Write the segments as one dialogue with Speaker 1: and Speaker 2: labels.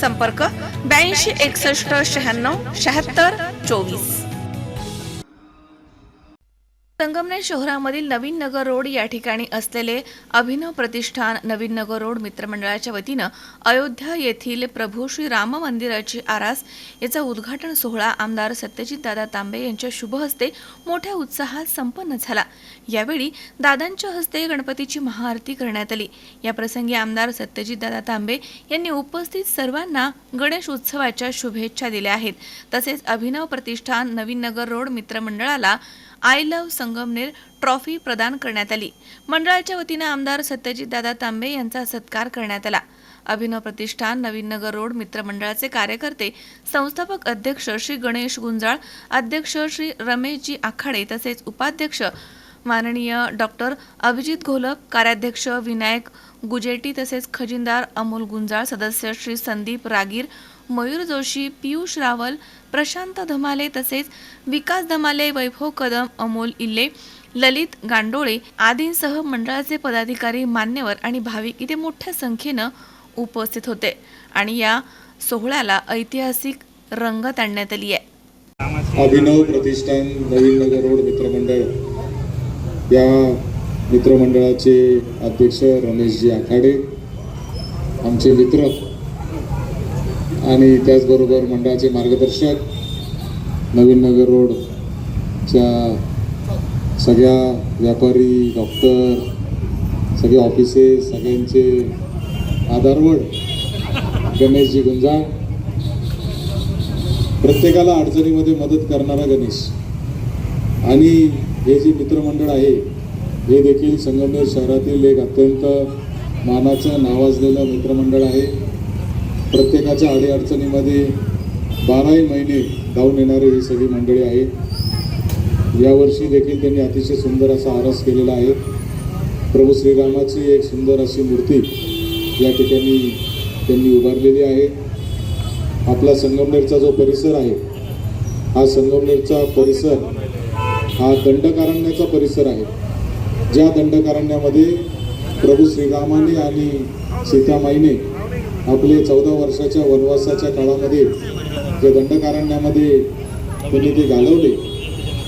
Speaker 1: संपर्क ब्याऐंशी एकसष्ट शहाण्णव शहात्तर चोवीस. संगमनेर शहरामधील नवीन नगर रोड या ठिकाणी असलेले अभिनव प्रतिष्ठान नवीन नगर रोड मित्रमंडळाच्या वतीनं अयोध्या येथील प्रभू श्री राम मंदिराची आरास याचा उद्घाटन सोहळा आमदार सत्यजित दादा तांबे यांच्या शुभ हस्ते मोठ्या उत्साहात संपन्न झाला. यावेळी दादांच्या हस्ते गणपतीची महाआरती करण्यात आली. या प्रसंगी आमदार सत्यजित दादा तांबे यांनी उपस्थित सर्वांना गणेश उत्सवाच्या शुभेच्छा दिल्या आहेत. तसेच अभिनव प्रतिष्ठान नवीन नगर रोड मित्रमंडळाला आय लव्ह संगमनेर ट्रॉफी प्रदान करण्यात आली. मंडळाच्या वतीनं आमदार सत्यजितदादा तांबे यांचा सत्कार करण्यात आला. अभिनव प्रतिष्ठान नवीन नगर रोड मित्रमंडळाचे कार्यकर्ते संस्थापक अध्यक्ष श्री गणेश गुंजाळ अध्यक्ष श्री रमेशजी आखाडे तसेच उपाध्यक्ष माननीय डॉक्टर अभिजित घोलप कार्याध्यक्ष विनायक गुजेटी तसेच खजिनदार अमोल गुंजाळ सदस्य श्री संदीप रागीर मयूर जोशी पियुष रावल प्रशांत धमाले तसेच विकास धमाले वैभव कदम अमोल इल्ले ललित गांडोळे आदींसह मंडळाचे पदाधिकारी मान्यवर आणि भाविक इथे मोठ्या संख्येनं उपस्थित होते. आणि या सोहळ्याला ऐतिहासिक रंगत आणण्यात आली आहे.
Speaker 2: अभिनव प्रतिष्ठान नवीन नगर रोड मित्रमंडळ या मित्रमंडळाचे अध्यक्ष रमेशजी आखाडे आमचे मित्र आणि त्याचबरोबर मंडळाचे मार्गदर्शक नवीन नगर रोडच्या सगळ्या व्यापारी डॉक्टर सगळे ऑफिसेस सगळ्यांचे आधारवड गणेशजी गुंजाळ. प्रत्येकाला अडचणीमध्ये मदत करणारा गणेश. आणि हे जे मित्रमंडळ आहे हे देखील संगमनेर शहरातील एक अत्यंत मानाचं नावाजलेलं मित्रमंडळ आहे. प्रत्येकाच्या अडीअडचणीमध्ये बाराही महिने धावून येणारे ही सगळी मंडळी आहेत. यावर्षी देखील त्यांनी अतिशय सुंदर असा आरस केलेला आहे. प्रभू श्रीरामाची एक सुंदर अशी मूर्ती या ठिकाणी त्यांनी उभारलेली आहे. आपला संगमनेरचा जो परिसर आहे हा संगमनेरचा परिसर हा दंडकारण्याचा परिसर आहे. ज्या दंडकारण्यामध्ये प्रभू श्रीरामाने आणि सीतामाईने आपले चौदा वर्षाच्या वनवासाच्या काळामध्ये जे दंडकारण्यामध्ये त्यांनी ते घालवले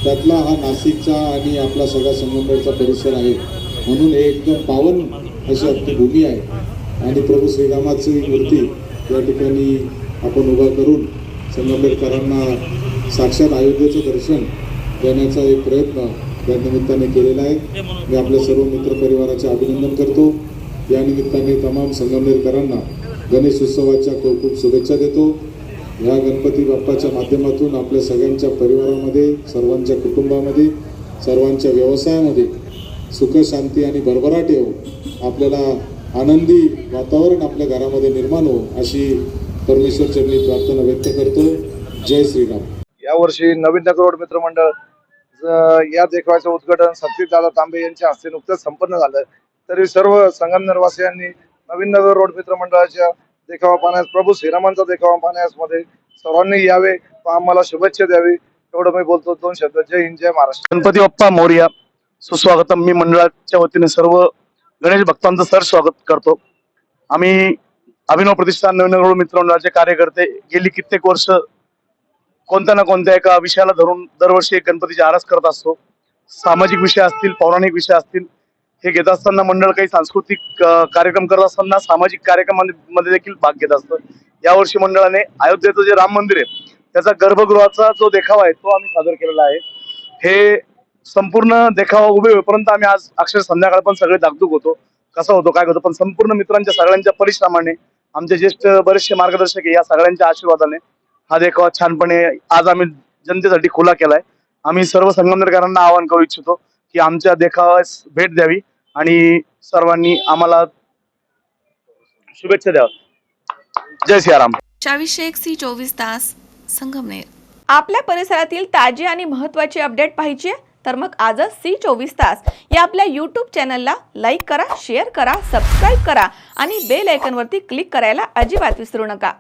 Speaker 2: त्यातला हा नाशिकचा आणि आपला सगळा संगमनेरचा परिसर आहे. म्हणून हे एकदम पावन अशी आपली भूमी आहे. आणि प्रभू श्रीरामाची मूर्ती या ठिकाणी आपण उभा करून संगमनेरकरांना साक्षात अयोध्येचं दर्शन देण्याचा एक प्रयत्न या निमित्ताने केलेला आहे. मी आपल्या सर्व मित्रपरिवाराचे अभिनंदन करतो. या निमित्ताने तमाम संगमनेरकरांना गणेश उत्सवाच्या खूप खूप शुभेच्छा देतो. या गणपती बाप्पाच्या माध्यमातून आपल्या सगळ्यांच्या परिवारामध्ये सर्वांच्या कुटुंबामध्ये सर्वांच्या व्यवसायामध्ये सुख शांती आणि भरभराट येऊ आपल्याला आनंदी वातावरण आपल्या घरामध्ये निर्माण हो अशी परमेश्वर चरणी प्रार्थना व्यक्त करतो. जय श्रीराम.
Speaker 3: यावर्षी नवीन नगर मित्रमंडळ या देखवाचं उद्घाटन सतीशदादा तांबे यांच्या हस्ते नुकतंच संपन्न झालं. तरी सर्व संगमनेरवासियांनी नवीन नगर रोड मित्रमंडळाच्या देखावा पाहण्यास प्रभू श्रीरामांचा देखावा पाहण्यास मध्ये सर्वांनी यावे व आम्हाला शुभेच्छा द्यावी एवढं मी बोलतो. दोन शब्द. जय हिंद जय महाराष्ट्र.
Speaker 4: गणपती बाप्पा मोर्या सुस्वागतम. मी मंडळाच्या वतीने सर्व गणेश भक्तांचं सर स्वागत करतो. आम्ही अभिनव प्रतिष्ठान नवीन नगर मित्रमंडळाचे कार्यकर्ते गेली कित्येक वर्ष कोणत्या ना कोणत्या एका विषयाला धरून दरवर्षी गणपतीची आरास करत असतो. सामाजिक विषय असतील पौराणिक विषय असतील हे घेत असताना मंडळ काही सांस्कृतिक कार्यक्रम करत असताना सामाजिक कार्यक्रमांमध्ये देखील भाग घेत असतं. यावर्षी मंडळाने अयोध्येचं जे राम मंदिर आहे त्याचा गर्भगृहाचा जो देखावा आहे तो आम्ही सादर केलेला आहे. हे संपूर्ण देखावा उभे होईपर्यंत आम्ही आज अक्षर संध्याकाळ पण सगळे दागदूक होतो. कसा होतो काय होतो पण संपूर्ण मित्रांच्या सगळ्यांच्या परिश्रमाने आमचे ज्येष्ठ बरेचसे मार्गदर्शक आहे या सगळ्यांच्या आशीर्वादाने हा देखावा छानपणे आज आम्ही जनतेसाठी खुला केलाय. आम्ही सर्व संगमनेरकरांना आवाहन करू इच्छितो की आमच्या देखाव्यास भेट द्यावी. आणि सर्वांनी आम्हाला शुभेच्छा द्याव्या जय सियाराम.
Speaker 1: चावीसशे एक सी चोवीस तास संगमनेर आपल्या परिसरातील ताजे आणि महत्त्वाचे अपडेट पाहिजे तर मग आजच सी चोवीस तास या आपल्या यूट्यूब चॅनलला लाईक करा शेअर करा सबस्क्राईब करा आणि बेल आयकॉनवरती क्लिक करायला अजिबात विसरू नका.